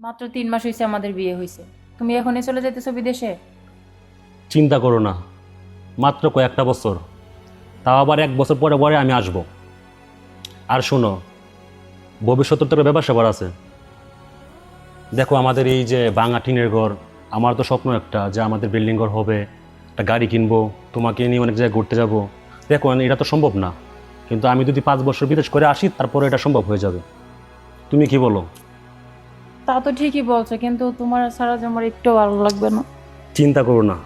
মাত্র তিন মাস হয়েছে আমাদের বিয়ে হয়েছে তুমি এখনই চলে যেতেছো বিদেশে? চিন্তা করো না। মাত্র কয়েকটা বছর। তাও আবার এক বছর পরে পরে আমি আসব। আর শোনো, ভবিষ্যতের তো ব্যাপার স্যাপার আছে। দেখো, আমাদের এই যে বাঙা টিনের ঘর, আমার তো স্বপ্ন একটা যে আমাদের বিল্ডিং ঘর হবে, একটা গাড়ি কিনবো, তোমাকে নিয়ে অনেক জায়গায় ঘুরতে যাব। দেখো, এটা তো সম্ভব না। কিন্তু আমি যদি পাঁচ বছর বিদেশ করে আসি, তারপরে এটা সম্ভব হয়ে যাবে। তুমি কি বলো? তা তো ঠিকই বলছো কিন্তু তোমার ছাড়া যে আমার একটু ভালো লাগবে না। চিন্তা করো না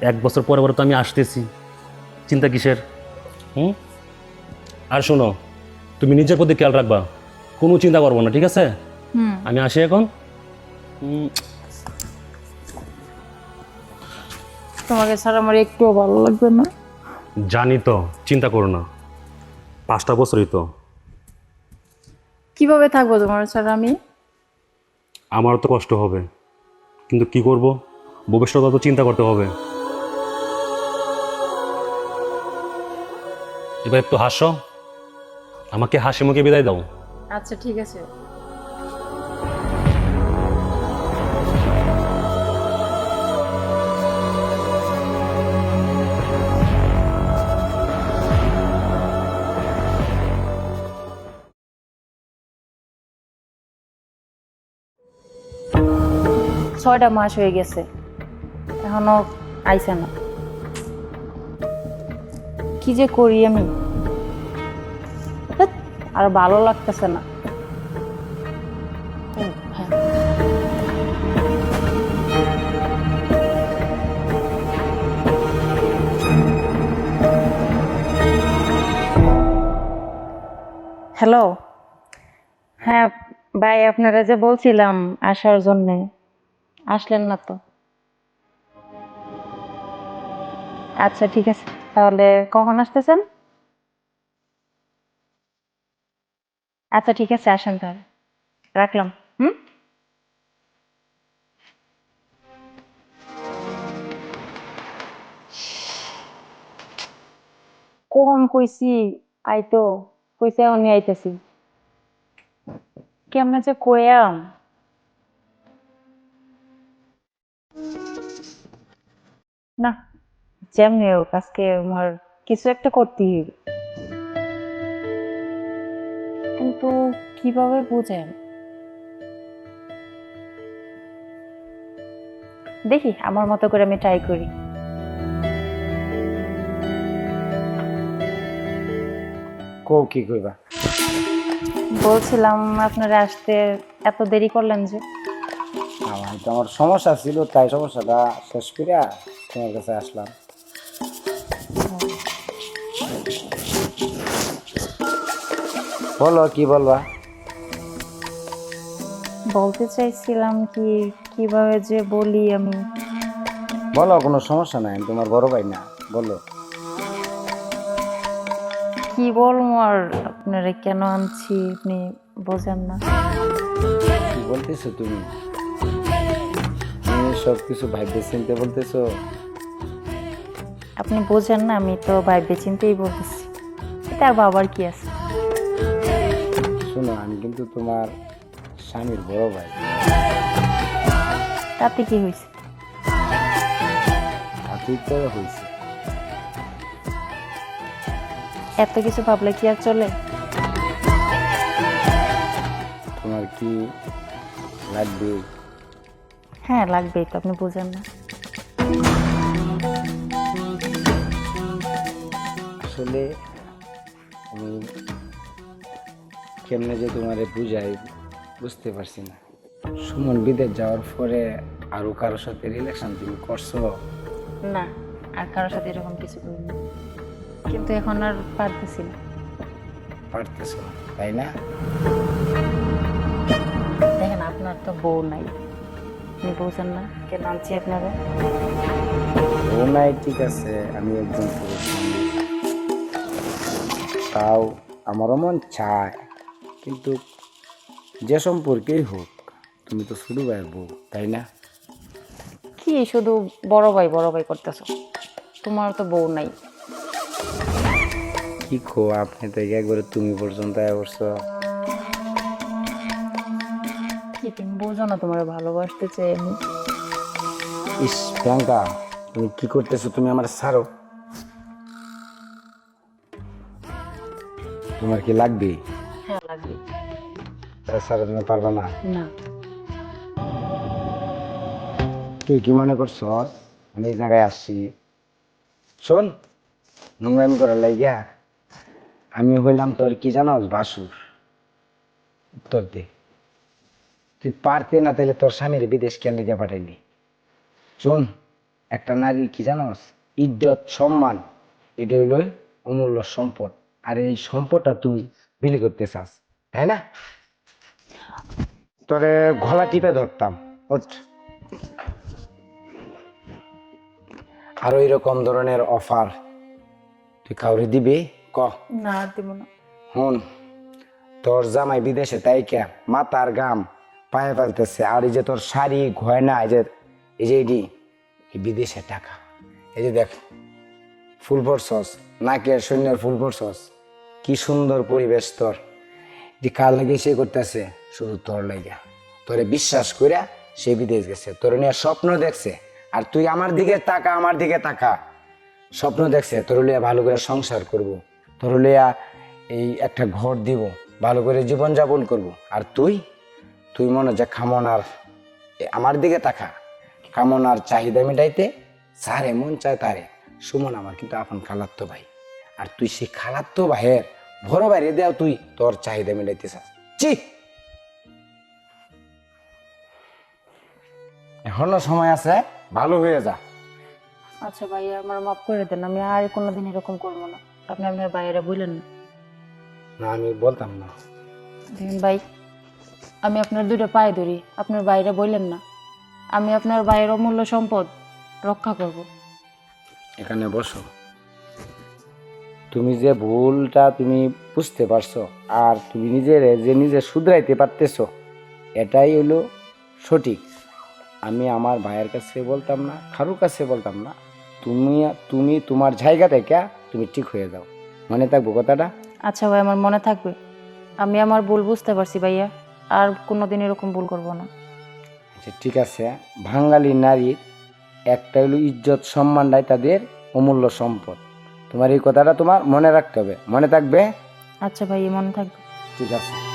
এক বছর পরে পরে তো আমি আসতেছি। চিন্তা কিসের? হুম? আর শোনো তুমি নিজের প্রতি খেয়াল রাখবা কোনো চিন্তা করব না ঠিক আছে? হুম। আমি আসি এখন। তোমাকে ছাড়া আমার একটুও ভালো লাগবে না? জানি তো চিন্তা করো না। পাঁচটা বছরই তো। কীভাবে থাকব তোমার ছাড়া আমি? আমারও তো কষ্ট হবে। কিন্তু কি করব? ভবিষ্যৎ তো চিন্তা করতে হবে। এবার একটু হাসো। আমাকে হাসি মুখে বিদায় দাও। আচ্ছা ঠিক আছে। ছয়টা মাস হয়ে গেছে। এখনও আইসে না। কি যে করি আমি? আর ভালো লাগতেছে না। হ্যাঁ। হ্যালো। হ্যাঁ ভাই, আপনারা যে বলছিলাম আসার জন্যে আসলেন না তো। আচ্ছা ঠিক আছে। তাহলে কখন আসতেছেন? আচ্ছা ঠিক আছে, আসেন তাহলে। রাখলাম। হুম? কখন কইছি? আইতো, কইছে আমি আইতেছি। কেমনে যে কয়াম না যেমনি হোক আজকে আমার কিছু একটা করতেই হবে। কিন্তু কীভাবে বুঝেন? দেখি আমার মতো করে আমি ট্রাই করি। কও কি কইবা? বলছিলাম আপনারা আসতে এত দেরি করলেন যে। আমার তো আমার সমস্যা ছিল তাই সমস্যাটা শেষ করিয়া তোমার কাছে আসলাম। বলো কি বলবা? বলতে চাইছিলাম কি কীভাবে যে বলি আমি। বলো কোনো সমস্যা নাই আমি তোমার বড় ভাই না বলো। কি বলব আর আপনারা কেন আনছি আপনি বোঝেন না। কি বলতেছো তুমি? সব কিছু ভাইবে চিনতে বলতেছো? আপনি বোঝেন না আমি তো ভাইবে চিনতেই বলতেছি। আর বাবার কি আছে? শোনো আমি কিন্তু তোমার স্বামীর বড় ভাই। তাতে কি হয়েছে? তো হয়েছে। এত কিছু ভাবলে কি আর চলে? তোমার কি লাগবে? হ্যাঁ লাগবেই তো আপনি বোঝেন না। আসলে আমি কেমনে যে তোমারে বুঝাই বুঝতে পারছি না। সুমন বিদেশ যাওয়ার পরে আরও কারোর সাথে রিলেশন তুমি করছ? না আর কারোর সাথে এরকম কিছু করিনি। কিন্তু এখন আর পারতেছি না। পারতেছো তাই না? দেখেন আপনার তো বউ নাই। আপনি বোঝেন না? কেন আনছি আপনারা ও নাই ঠিক আছে আমি একজন পুরুষ। তাও আমারও মন চায় কিন্তু যে সম্পর্কেই হোক তুমি তো শুধু ভাইয়ের বউ তাই না? কি শুধু বড় ভাই বড় ভাই করতেছো? তোমার তো বউ নাই। কি খো আপনি তো একবারে তুমি পর্যন্ত করছ কি তুমি বোঝো না তোমার ভালোবাসতে চাই আমি। ইস প্রিয়াঙ্কা তুমি কি করতেছো? তুমি আমার ছাড়ো। তোমার কি লাগবে? হ্যাঁ লাগবে। ছাড়া তুমি পারবে না? না। তুই কি মনে করছ? আমি এই জায়গায় আসছি। শোন নোংরামি করার লাগিয়া আমি হইলাম তোর কি জানো বাসুর। উত্তর দে। তুই পারতে না তাহলে তোর স্বামীর বিদেশ কেন লিখে পাঠাইলি? শোন একটা নারীর কি জানোস? ইজ্জত সম্মান এটা হইল অমূল্য সম্পদ। আর এই সম্পদটা তুই বিলি করতে চাস তাই না? তোরে গলা টিপে ধরতাম আর আরও রকম ধরনের অফার তুই কাউরে দিবি? ক? না দেবো না। হন তোর জামাই বিদেশে তাই কে মাতার গাম। পায়ে ফেলতেছে। আর এই যে তোর শাড়ি গয়না এই যে এই যে এই বিদেশে টাকা। এই যে দেখ, ফুল সস নাকের সৈন্যের ফুল সস কি সুন্দর পরিবেশ তোর। যে কার লাগে সে করতেছে, শুধু তোর লাগে। তোরে বিশ্বাস কইরা সে বিদেশ গেছে। তোর নিয়ে স্বপ্ন দেখছে। আর তুই আমার দিকে তাকা, আমার দিকে তাকা। স্বপ্ন দেখছে, তোর লিয়া ভালো করে সংসার করব। তোর লিয়া এই একটা ঘর দিব, ভালো করে জীবন যাপন করব। আর তুই তুই মনে যে খামনার আমার দিকে তাকা। কামনার চাহিদা মেটাইতে সারে মন চায় তারে সুমন আমার কিন্তু আপন খালাত্তো ভাই। আর তুই সেই খালাত্তো ভাইয়ের বড় বাইরে দেও তুই তোর চাহিদা মেটাইতে চাস চি এখনও সময় আছে ভালো হয়ে যা। আচ্ছা ভাইয়া আমার মাফ করে দেন আমি আর কোনোদিন এরকম করব না। আপনি আপনার বাইরে বললেন না। না আমি বলতাম না। ভাই। আমি আপনার দুটো পায়ে ধরি আপনার বাইরে বললেন না। আমি আপনার বাইরের অমূল্য সম্পদ রক্ষা করব। এখানে বসো। তুমি যে ভুলটা তুমি বুঝতে পারছ আর তুমি নিজের যে নিজে শুধরাইতে পারতেছো এটাই হলো সঠিক। আমি আমার ভাইয়ের কাছে বলতাম না কারোর কাছে বলতাম না তুমি তুমি তোমার জায়গা থেকে তুমি ঠিক হয়ে যাও। মনে থাকব কথাটা? আচ্ছা ভাই আমার মনে থাকবে। আমি আমার ভুল বুঝতে পারছি ভাইয়া। আর কোনো দিন এরকম ভুল করব না। আচ্ছা ঠিক আছে। বাঙালি নারীর একটা হলো ইজ্জত সম্মানটাই তাদের অমূল্য সম্পদ। তোমার এই কথাটা তোমার মনে রাখতে হবে। মনে থাকবে? আচ্ছা ভাই মনে থাকবে। ঠিক আছে।